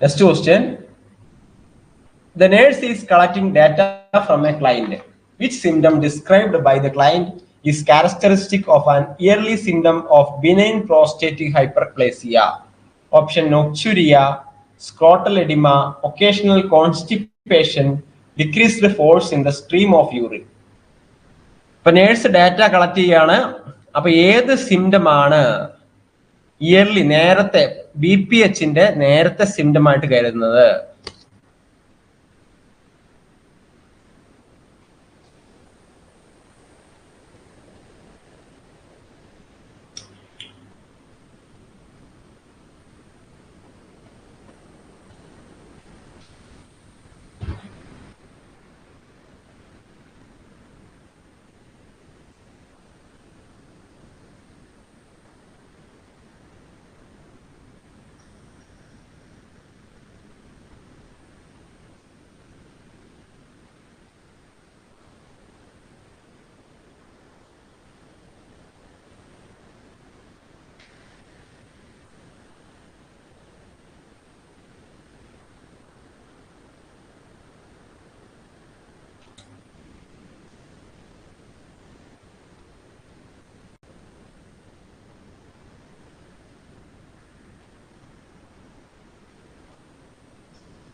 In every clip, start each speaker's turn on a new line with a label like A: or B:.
A: Next question. The nurse is collecting data from a client. Which symptom described by the client is characteristic of an early symptom of benign prostatic hyperplasia? Option nocturia, scrotal edema, occasional constipation, decreased force in the stream of urine. ഇപ്പൊ nurse data collect ചെയ്യാണ് അപ്പൊ ഏത് symptom ആണ് yearly നേരത്തെ B P എച്ചിന്റെ നേരത്തെ symptom ആയിട്ട് കരുതുന്നത്.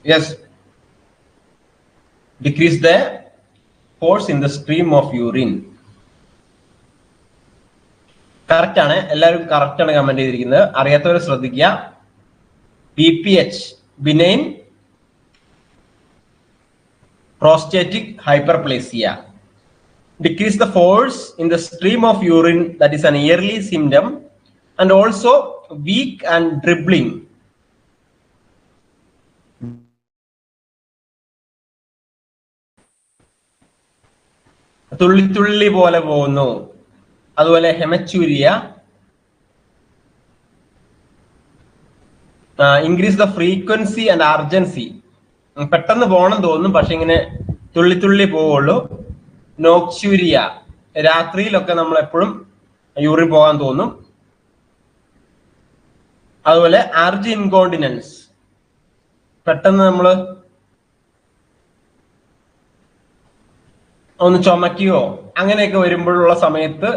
A: Yes decrease the force in the stream of urine. Correct ആണ്. എല്ലാവരും കറക്റ്റ് ആണ് കമന്റ് ചെയ്തിരിക്കുന്നത്. അറിയാത്തവർ ശ്രദ്ധിക്കുക. B P H benign prostatic hyperplasia decrease the force in the stream of urine that is an early symptom and also weak and dribbling. തുള്ളി തുള്ളി പോലെ പോകുന്നു. അതുപോലെ haematuria. Increase the frequency and urgency പെട്ടെന്ന് പോകണം തോന്നും പക്ഷെ ഇങ്ങനെ തുള്ളി തുള്ളി പോവുള്ളൂ. നോക്സ്യൂരിയ രാത്രിയിലൊക്കെ നമ്മൾ എപ്പോഴും യൂറിൻ പോകാൻ തോന്നും. അതുപോലെ അർജ് ഇൻകോണ്ടിനൻസ് പെട്ടെന്ന് നമ്മൾ ഒന്ന് ചുമക്കുകയോ അങ്ങനെയൊക്കെ വരുമ്പോഴുള്ള സമയത്ത്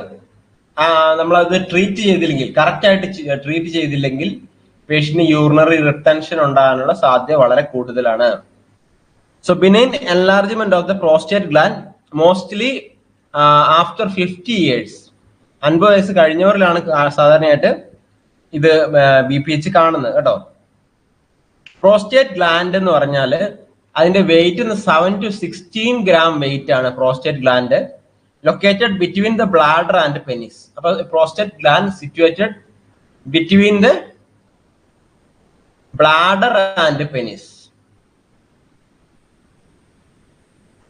A: നമ്മളത് ട്രീറ്റ് ചെയ്തില്ലെങ്കിൽ കറക്റ്റായിട്ട് ട്രീറ്റ് ചെയ്തില്ലെങ്കിൽ പേഷ്യന് യൂറിനറി റിട്ടൻഷൻ ഉണ്ടാകാനുള്ള സാധ്യത വളരെ കൂടുതലാണ്. So benign enlargement of the prostate gland mostly after fifty years അൻപത് വയസ്സ് കഴിഞ്ഞവരിലാണ് സാധാരണയായിട്ട് ഇത് ബി പി എച്ച് കാണുന്നത് കേട്ടോ. പ്രോസ്റ്റേറ്റ് ഗ്ലാൻഡ് എന്ന് പറഞ്ഞാൽ അതിന്റെ weight seven to sixteen gram weight ആണ് prostate gland located between the bladder and penis അപ്പൊ prostate gland situated between the bladder and penis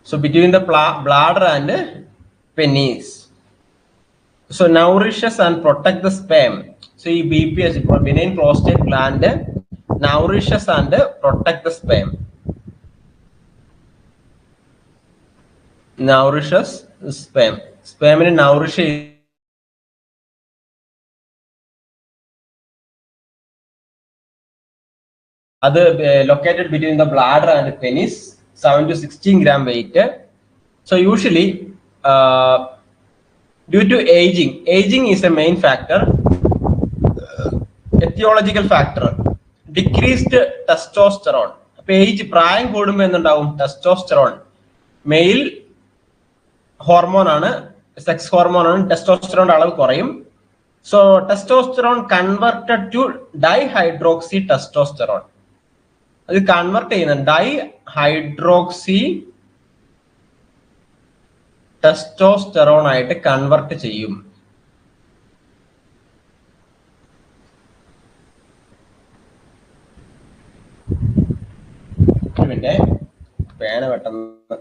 A: so between the bladder and penis so nourishes and protect the sperm so ഈ B P S ഇപ്പോൾ benign prostate gland nourishes and protect the sperm Nourishes sperm. Sperm nourish അത് between the bladder and penis 7 to 16 gram weight. So usually, uh, due to aging, aging is a main factor. Etiological factor, decreased testosterone. അപ്പൊ age പ്രായം കൂടുമ്പോൾ എന്തുണ്ടാവും testosterone male hormone ആണ് sex hormone ആണ് testosterone അളവ് കുറയും. So testosterone converted to di hydroxy testosterone അത് convert ചെയ്യുന്ന ഡൈ ഹൈഡ്രോക്സി ടെസ്റ്റോസ്റ്ററോൺ ആയിട്ട് കൺവെർട്ട് ചെയ്യും പേന പെട്ടെന്ന്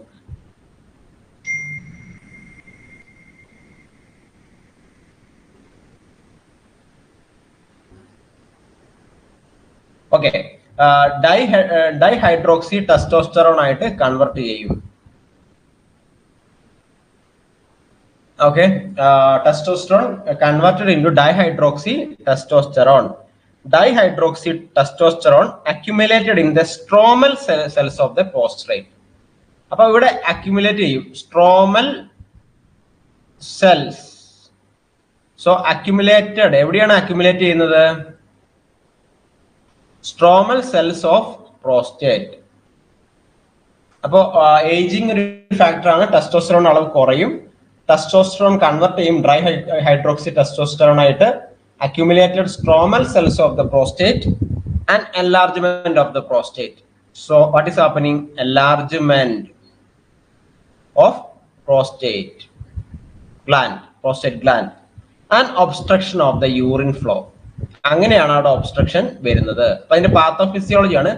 A: ഓക്കെ ഡൈ ഡൈഹൈഡ്രോക്സി ടെസ്റ്റോസ്റ്ററോൺ ആയിട്ട് കൺവെർട്ട് ചെയ്യും. Okay testosterone converted into dihydroxy testosterone dihydroxy testosterone accumulated in the stromal cells of the prostrate അപ്പൊ ഇവിടെ അക്യുമുലേറ്റ് ചെയ്യും. സ്ട്രോമൽ സെൽസ് സോ അക്യുമുലേറ്റഡ് എവിടെയാണ് അക്യുമുലേറ്റ് ചെയ്യുന്നത്? സ്ട്രോമൽ സെൽസ് ഓഫ് പ്രോസ്റ്റേറ്റ് അപ്പോ ageing ഒരു ഫാക്ടറാണ് ടെസ്റ്റോസ്റ്ററോൺ അളവ് കുറയും. ടെസ്റ്റോസ്റ്ററോൺ കൺവെർട്ട് ചെയ്യും ഡ്രൈ ഹൈഡ്രോക്സി ടെസ്റ്റോസ്റ്ററോൺ ആയിട്ട്. Accumulated stromal cells of the prostate and enlargement of the prostate so what is happening enlargement of prostate gland prostate gland and obstruction of the urine flow അങ്ങനെയാണ് അവിടെ obstruction വരുന്നത്. അപ്പൊ അതിന്റെ path of physiology ആണ്.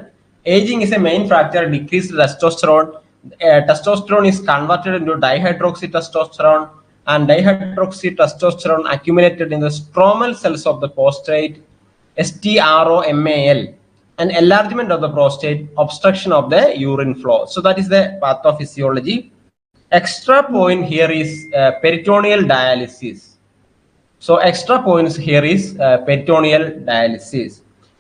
A: Ageing is a main factor decrease testosterone testosterone is converted in dihydroxy testosterone and dihydroxy testosterone accumulated in the stromal cells of the prostate S T R O M A L and enlargement of the prostate obstruction of the urine flow so that is the path of physiology extra point here is peritoneal dialysis so extra points here is uh, peritoneal dialysis.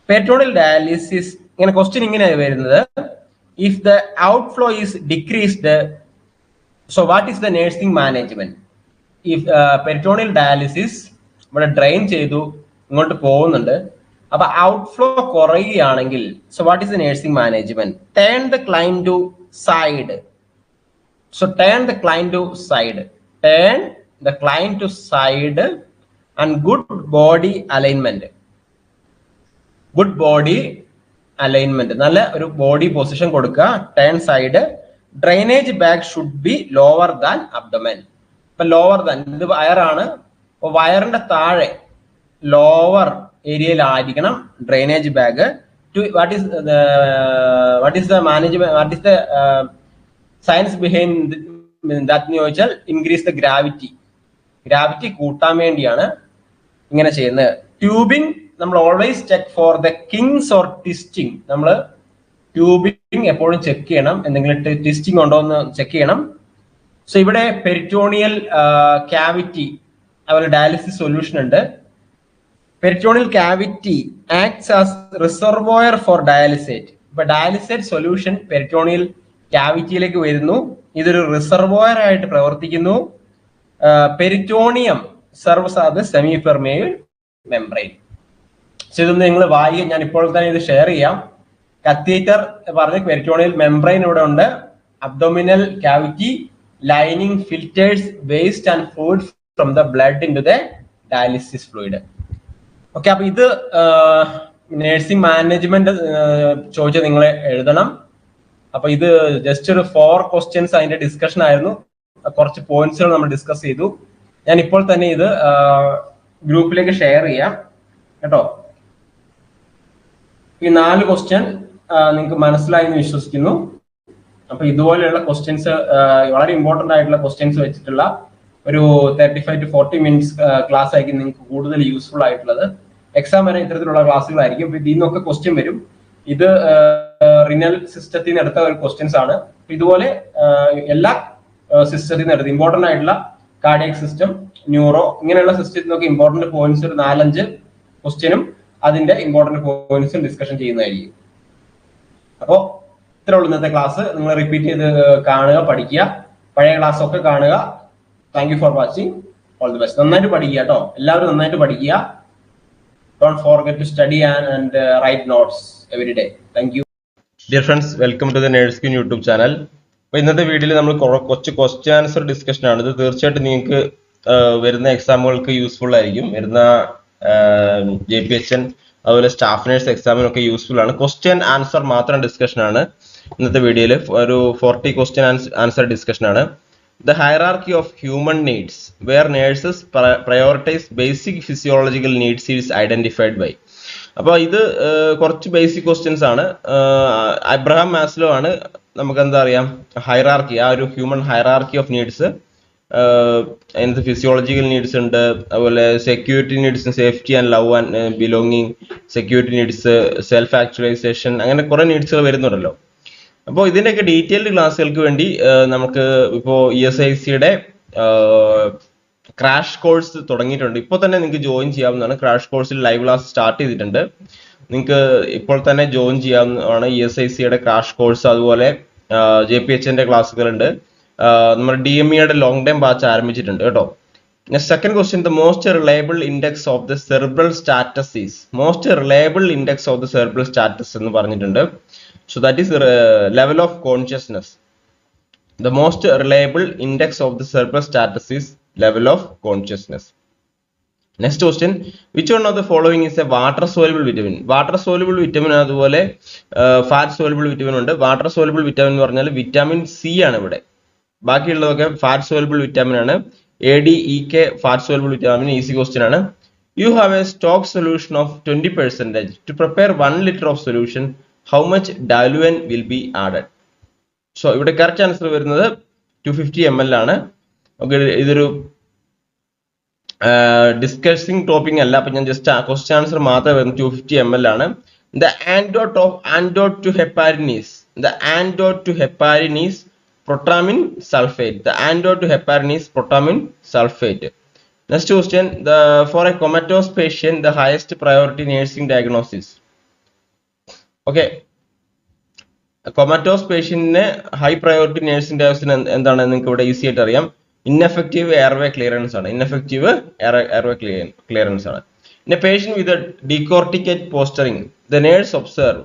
A: Peritoneal dialysis ഇങ്ങനെ question ഇങ്ങനെയാണ് വരുന്നത്. If the outflow is decreased so what is the nursing management if peritoneal dialysis ഇവിടെ drain ചെയ്തു ഇങ്ങോട്ട് പോകുന്നുണ്ട്. അപ്പൊ outflow കുറയുകയാണെങ്കിൽ so what is the nursing management turn the client to side So turn the client to side. Turn the client to side. And good body alignment good body alignment നല്ല ഒരു body position കൊടുക്കുക. Turn side drainage bag should be lower than abdomen ഇപ്പൊ lower than ഇത് വയറാണ് അപ്പൊ വയറിന്റെ താഴെ lower ഏരിയയിലായിരിക്കണം drainage bag to what is what is the management what is the science behind that എന്ന് ചോദിച്ചാൽ ഇൻക്രീസ് ദ ഗ്രാവിറ്റി ഗ്രാവിറ്റി കൂട്ടാൻ വേണ്ടിയാണ് ഇങ്ങനെ ചെയ്യുന്നത് ട്യൂബിംഗ് നമ്മൾ always check for the kinks or twisting നമ്മൾ ട്യൂബിംഗ് എപ്പോഴും ചെക്ക് ചെയ്യണം. എന്തെങ്കിലും ട്വിസ്റ്റിംഗ് ഉണ്ടോ എന്ന് ചെക്ക് ചെയ്യണം. സോ ഇവിടെ പെരിറ്റോണിയൽ ക്യാവിറ്റി അതുപോലെ ഡയാലിസിസ് സൊല്യൂഷൻ ഉണ്ട്. Peritoneal cavity acts as reservoir for dialysate ഇപ്പൊ ഡയാലിസേറ്റ് സൊല്യൂഷൻ പെരിറ്റോണിയൽ ക്യാവിറ്റിയിലേക്ക് വരുന്നു. ഇതൊരു റിസർവോയർ ആയിട്ട് പ്രവർത്തിക്കുന്നു. Peritoneum serves are the semi permeable membrane so ഇതൊന്ന് നിങ്ങൾ വായിക്കുക ഞാൻ ഇപ്പോൾ തന്നെ ഇത് ഷെയർ ചെയ്യാം. കത്തീറ്റർ പറഞ്ഞ പെരിറ്റോണിയൽ മെംബ്രെയിൻ ഇവിടെ ഉണ്ട്. Abdominal cavity lining filters waste and fluid from the blood into the dialysis fluid okay അപ്പൊ ഇത് നേഴ്സിംഗ് മാനേജ്മെന്റ് ചോദിച്ചാൽ നിങ്ങൾ എഴുതണം. അപ്പൊ ഇത് ജസ്റ്റ് ഒരു ഫോർ ക്വസ്റ്റ്യൻസ് അതിന്റെ ഡിസ്കഷൻ ആയിരുന്നു. കുറച്ച് പോയിന്റ്സുകൾ നമ്മൾ ഡിസ്കസ് ചെയ്തു. ഞാൻ ഇപ്പോൾ തന്നെ ഇത് ഗ്രൂപ്പിലേക്ക് ഷെയർ ചെയ്യാം. കേട്ടോ? ഈ നാല് ക്വസ്റ്റ്യൻ നിങ്ങൾക്ക് മനസ്സിലായി എന്ന് വിശ്വസിക്കുന്നു. അപ്പൊ ഇതുപോലെയുള്ള ക്വസ്റ്റ്യൻസ് വളരെ ഇമ്പോർട്ടന്റ് ആയിട്ടുള്ള ക്വസ്റ്റ്യൻസ് വെച്ചിട്ടുള്ള ഒരു thirty five to forty minutes class ആയിരിക്കും നിങ്ങൾക്ക് കൂടുതൽ യൂസ്ഫുൾ ആയിട്ടുള്ളത്. എക്സാം വരെ ഇത്തരത്തിലുള്ള ക്ലാസ്സുകളായിരിക്കും. അപ്പൊ ഇതിൽ നിന്നൊക്കെ ക്വസ്റ്റ്യൻ വരും. ഇത് റിനൽ സിസ്റ്റത്തിൽ നിന്ന് എടുത്ത ഒരു ക്വസ്റ്റ്യൻസ് ആണ്. ഇതുപോലെ എല്ലാ സിസ്റ്റത്തിൽ നിന്ന് എടുത്ത് ഇമ്പോർട്ടന്റ് ആയിട്ടുള്ള കാർഡിയക് സിസ്റ്റം ന്യൂറോ ഇങ്ങനെയുള്ള സിസ്റ്റത്തിൽ നോക്കി ഇമ്പോർട്ടന്റ് പോയിന്റ്സ് ഒരു നാലഞ്ച് ക്വസ്റ്റ്യനും അതിന്റെ ഇമ്പോർട്ടന്റ് പോയിന്റ്സും ഡിസ്കഷൻ ചെയ്യുന്നതായിരിക്കും. അപ്പോ ഇത്ര ഉള്ളൂ ഇന്നത്തെ ക്ലാസ് നിങ്ങൾ റിപ്പീറ്റ് ചെയ്ത് കാണുക പഠിക്കുക. പഴയ ക്ലാസ് ഒക്കെ കാണുക. Thank you for watching all the best നന്നായിട്ട് പഠിക്കുക കേട്ടോ എല്ലാവരും നന്നായിട്ട് പഠിക്കുക. Don't forget to study and write notes every day thank you dear friends welcome to the nurse YouTube channel അപ്പൊ ഇന്നത്തെ വീഡിയോയിൽ നമ്മൾ കുറച്ച് ക്വസ്റ്റ്യൻ ആൻസർ ഡിസ്കഷൻ ആണ്. ഇത് തീർച്ചയായിട്ടും നിങ്ങൾക്ക് വരുന്ന എക്സാമുകൾക്ക് യൂസ്ഫുൾ ആയിരിക്കും. വരുന്ന ജെ പി എച്ച് എൻ അതുപോലെ സ്റ്റാഫ് നേഴ്സ് എക്സാമിനൊക്കെ യൂസ്ഫുൾ ആണ്. ക്വസ്റ്റ്യൻ ആൻസർ മാത്രം ഡിസ്കഷൻ ആണ് ഇന്നത്തെ വീഡിയോയിൽ ഒരു ഫോർട്ടി ക്വസ്റ്റ്യൻ ആൻസർ ഡിസ്കഷൻ ആണ്. The hierarchy of human needs where nurses prioritise basic physiological needs is identified by അപ്പോൾ ഇത് കുറച്ച് ബേസിക് ക്വസ്റ്റ്യൻസ് ആണ്. അബ്രഹാം മാസ്ലോ ആണ് നമുക്ക് എന്താ അറിയാം? ഹൈറാർക്കി ആ ഒരു ഹ്യൂമൻ ഹൈറാർക്കി ഓഫ് നീഡ്സ് അതിനകത്ത് ഫിസിയോളജിക്കൽ നീഡ്സ് ഉണ്ട്. അതുപോലെ security needs safety and love and belonging security needs self actualisation അങ്ങനെ കുറെ നീഡ്സുകൾ വരുന്നുണ്ടല്ലോ. അപ്പോൾ ഇതിന്റെയൊക്കെ ഡീറ്റെയിൽഡ് ക്ലാസ്സുകൾക്ക് വേണ്ടി നമുക്ക് ഇപ്പോൾ ഇ എസ് ഐ സിയുടെ ക്രാഷ് കോഴ്സ് തുടങ്ങിയിട്ടുണ്ട്. ഇപ്പോൾ തന്നെ നിങ്ങൾക്ക് ജോയിൻ ചെയ്യാവുന്നതാണ്. ക്രാഷ് കോഴ്സിൽ ലൈവ് ക്ലാസ് സ്റ്റാർട്ട് ചെയ്തിട്ടുണ്ട്. നിങ്ങൾക്ക് ഇപ്പോൾ തന്നെ ജോയിൻ ചെയ്യാവുന്നതാണ് ഇ എസ് ഐ സിയുടെ ക്രാഷ് കോഴ്സ് അതുപോലെ ജെ പി എച്ചിന്റെ ക്ലാസ്സുകളുണ്ട് നമ്മുടെ ഡി എം ഇയുടെ ലോങ് ടൈം ബാച്ച് ആരംഭിച്ചിട്ടുണ്ട് കേട്ടോ. Second question the most reliable index of the cerebral status is most reliable index of the cerebral status എന്ന് പറഞ്ഞിട്ടുണ്ട്. So that is level of consciousness the most reliable index of the cerebral status is level of consciousness. Next question which one of the following is a water soluble vitamin water soluble vitamin അതുപോലെ fat soluble vitamin ഉണ്ട്. Water soluble vitamin എന്ന് പറഞ്ഞാൽ vitamin C ആണ് ഇവിടെ. ബാക്കിയുള്ളതൊക്കെ fat soluble vitamin ആണ്. A D E K fat soluble vitamin easy question ആണ്. You have a stock solution of twenty percentage to prepare one litre of solution how much diluent will be added so ഇവിടെ correct answer വരുന്നത് two fifty M L ആണ്. Okay ഇതൊരു discussing topping അല്ല. അപ്പൊ ഞാൻ just question answer മാത്രമേ വരുന്നു. Two fifty M L ആണ്. The antidote of antidote to heparin is the antidote to heparin is protamine sulphate the antidote to heparin is protamine sulphate next question the for a comatose patient the highest priority nursing diagnosis okay comatose പേഷ്യന്റിന് high priority nursing ഡയഗ്നോസിന് എന്താണ്? നിങ്ങൾക്ക് ഇവിടെ easy ആയിട്ട് അറിയാം. Ineffective airway clearance ആണ്. Ineffective airway clearance ആണ്. പിന്നെ patient with decorticate posturing the nurse observe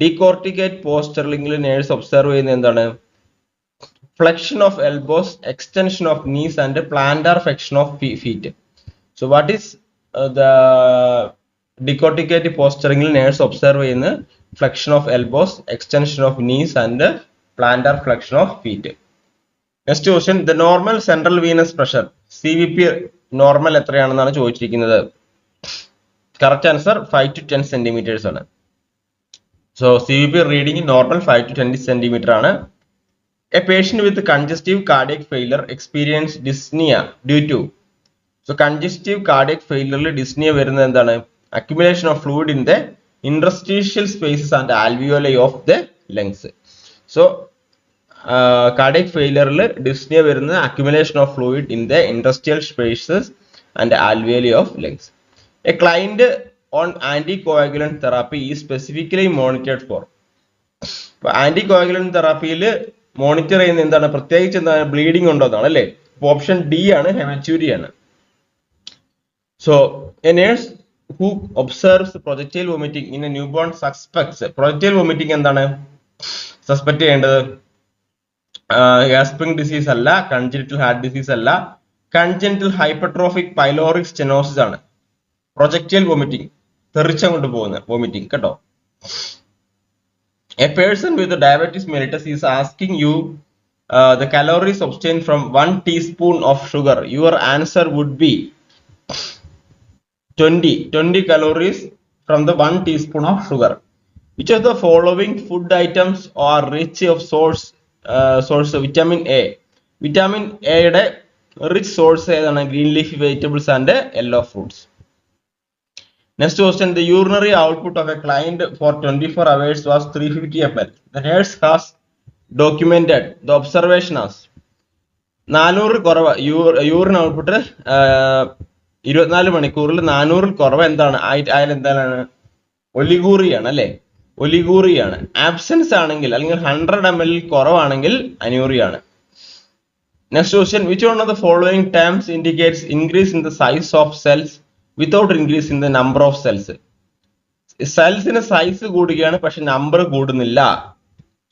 A: decorticate പോസ്റ്ററിംഗിൽ nurse observe ചെയ്യുന്നത് എന്താണ്? Flexion of elbows extension of knees and plantar flexion of feet so what is the decorticate പോസ്റ്ററിംഗിൽ nurse observe ചെയ്യുന്ന flexion of elbows extension of knees and plantar flexion of feet next question the normal central venous pressure C V P normal എത്രയാണെന്നാണ് ചോദിച്ചിരിക്കുന്നത്? Correct answer five to ten centimetres ആണ്. So C V P reading normal five to twenty centimetre ആണ്. A patient with congestive cardiac failure experience dyspnoea due to so congestive cardiac ഫെയിലറിൽ dyspnoea വരുന്നത് എന്താണ്? Accumulation of fluid in the interstitial spaces and alveoli of the lungs. So, cardiac ഫെയിലറിൽ dyspnoea വരുന്നത് accumulation of fluid in the industrial spaces and alveoli of lungs a client on anticoagulant therapy ഈ specifically monitored for anti coagulant തെറാപ്പിയിൽ monitor ചെയ്യുന്ന എന്താണ്? പ്രത്യേകിച്ച് എന്താണ്? Bleeding ഉണ്ടോ എന്നാണ് അല്ലേ? ഓപ്ഷൻ ഡി ആണ് ഹെമച്യൂരി ആണ്. So a nurse who observes projectile vomiting in a newborn suspects projectile vomiting എന്താണ്? സസ്പെക്ട് ചെയ്യേണ്ടത്? ഗാസ്പിംഗ് ഡിസീസ് അല്ല കൺജിനിറ്റൽ ഹാർട്ട് ഡിസീസ് അല്ല. കൺജിനിറ്റൽ ഹൈപ്പർട്രോഫിക് പൈലോറിക് സ്റ്റെനോസിസ് ആണ്. പ്രൊജക്റ്റൈൽ വോമിറ്റിംഗ് തെറിച്ച കൊണ്ട് പോകുന്ന വോമിറ്റിംഗ് കേട്ടോ? A person with diabetes mellitus is asking you the calorie sustain from one teaspoon of sugar your answer would be twenty twenty calories from the one teaspoon of sugar which of the following food items are rich of source uh, vitamin A vitamin എയുടെ rich source ഏതാണ് green leaf vegetables and yellow fruits next question the urinary output of a client for twenty four hours was three fifty M L the nurse has documented the observation has നാനൂറ് കുറവ്. Urine output ഇരുപത്തിനാല് മണിക്കൂറിൽ നാനൂറിൽ കുറവ് എന്താണ്? ആയാലും എന്താണ്? ഒലിഗൂറിയാണ് അല്ലെ? ഒലിഗൂറിയാണ്. Absence ആണെങ്കിൽ അല്ലെങ്കിൽ ഹൺഡ്രഡ് എം എൽ കുറവാണെങ്കിൽ അനൂറിയാണ്. Next question which one of the following terms indicates increase in the size of cells without increase in the number of cells സെൽസിന് size കൂടുകയാണ് പക്ഷെ number കൂടുന്നില്ല.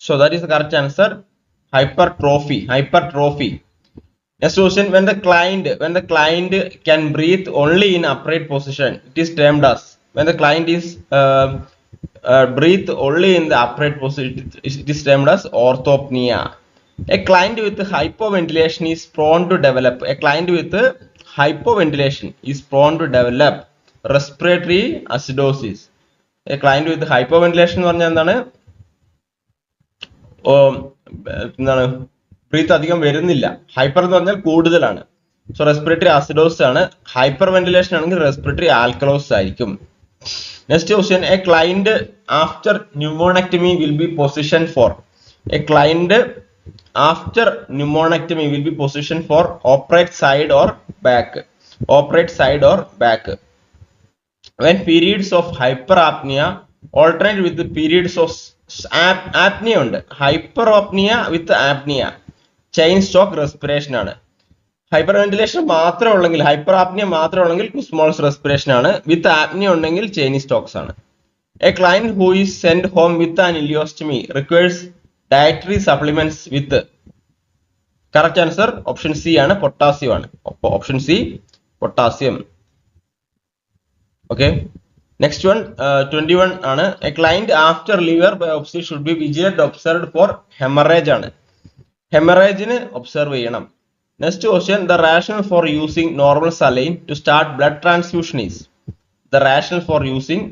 A: So that is correct answer hypertrophy hypertrophy next question when the client, when the client can breathe only in upright position it is termed as, when the client is uh, uh, breathe only in the upright position, it is termed as orthopnea. A client with hypoventilation is prone to develop, a client with hypoventilation is prone to develop respiratory acidosis. A client with hypoventilation എന്ന് പറഞ്ഞാൽ എന്താണ് എന്താണ് breath അധികം വരുന്നില്ല hyper എന്ന് പറഞ്ഞാൽ കൂടുതലാണ് so respiratory acidosis ആണ് ഹൈപ്പർ വെന്റിലേഷൻ ആണെങ്കിൽ റെസ്പിറേറ്ററി ആൽക്കലോസ് ആയിരിക്കും next question a client after pneumonectomy will be position for a client after pneumonectomy will be positioned for operate side or back operate side or back when periods of hyperapnea alternate with the periods of ap- apnea ഉണ്ട് hyperopnea with apnea chain stroke respiration ആണ് hyper ventilation മാത്രമേ ഉള്ളെങ്കിൽ hyper apnoea മാത്രം ഉള്ളെങ്കിൽ Kussmaul's respiration ആണ്. With apnoea ഉണ്ടെങ്കിൽ Cheyne Stokes ആണ്. A client who is send home with an ileostomy requires dietary supplements with correct answer option C ആണ് potassium ആണ്. Option C potassium okay next one twenty one ആണ്. A client after liver biopsy should be vigilant observed for haemorrhage ആണ്. ഹെമറേജിന് observe ചെയ്യണം. next question the rational for using normal saline to start blood transfusion is the rational for using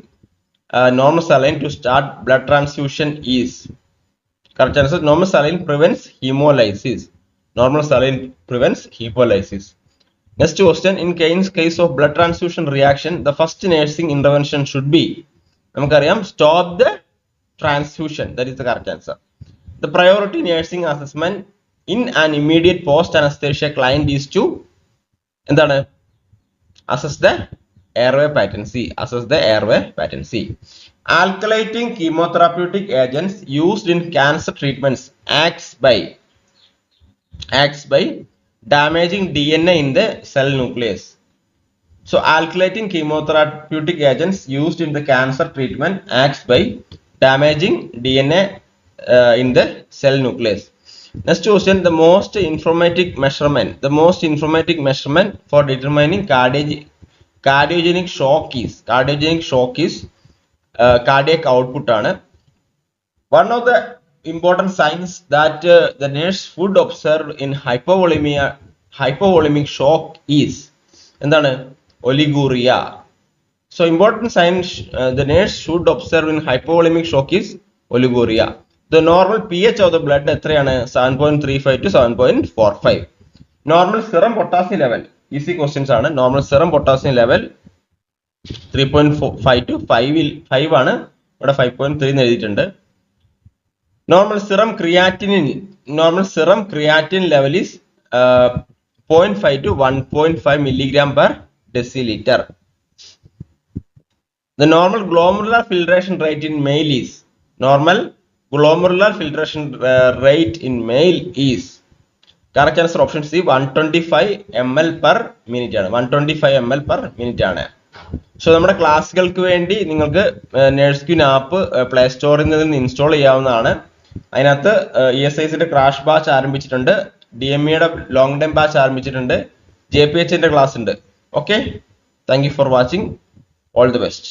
A: normal saline to start blood transfusion is correct answer normal saline prevents haemolysis normal saline prevents haemolysis next question in Kane's case of blood transfusion reaction the first nursing intervention should be നമുക്കറിയാം stop the transfusion that is the correct answer the priority nursing assessment in an immediate post anesthesia client is to എന്താണ് assess the airway patency assess the airway patency alkylating chemotherapeutic agents used in cancer treatments acts by acts by damaging dna in the cell nucleus so alkylating chemotherapeutic agents used in the cancer treatment acts by damaging DNA uh, in the cell nucleus. Next question, the most informatic measurement, the most informatic measurement for determining cardiog cardiogenic shock is, cardiogenic shock is uh, cardiac output ആണ്. One of the important signs that uh, the nurse would observe in hypovolemia, hypovolemic shock is എന്താണ് ഒലിഗൂറിയ So important sign sh- uh, the nurse should observe in hypovolemic shock Is normal normal pH of the blood എത്രയാണ്? Seven point three five to seven point four five normal serum potassium level easy questions ആണ്. Normal serum potassium level three point five to ഫൈവിൽ five ആണ്. ഇവിടെ five point three എഴുതിയിട്ടുണ്ട്. Normal serum creatinine normal serum creatine level is point five to one point five milligram per decilitre The normal glomerular filtration rate in male is normal glomerular filtration uh, rate in male is correct answer option C 125 ml per minute ആണ്. One twenty five M L per minute ആണ്. So നമ്മുടെ ക്ലാസ്സുകൾക്ക് വേണ്ടി നിങ്ങൾക്ക് Nurse Queen app Play സ്റ്റോറിൽ നിന്ന് install ചെയ്യാവുന്നതാണ്. അതിനകത്ത് ഇ എസ് ഐസിന്റെ ക്രാഷ് ബാച്ച് ആരംഭിച്ചിട്ടുണ്ട്. ഡി എം ഇയുടെ ലോങ് ടൈം ബാച്ച് ആരംഭിച്ചിട്ടുണ്ട്. ജെ പി എച്ചിന്റെ ക്ലാസ് ഉണ്ട്. Okay thank you for watching all the best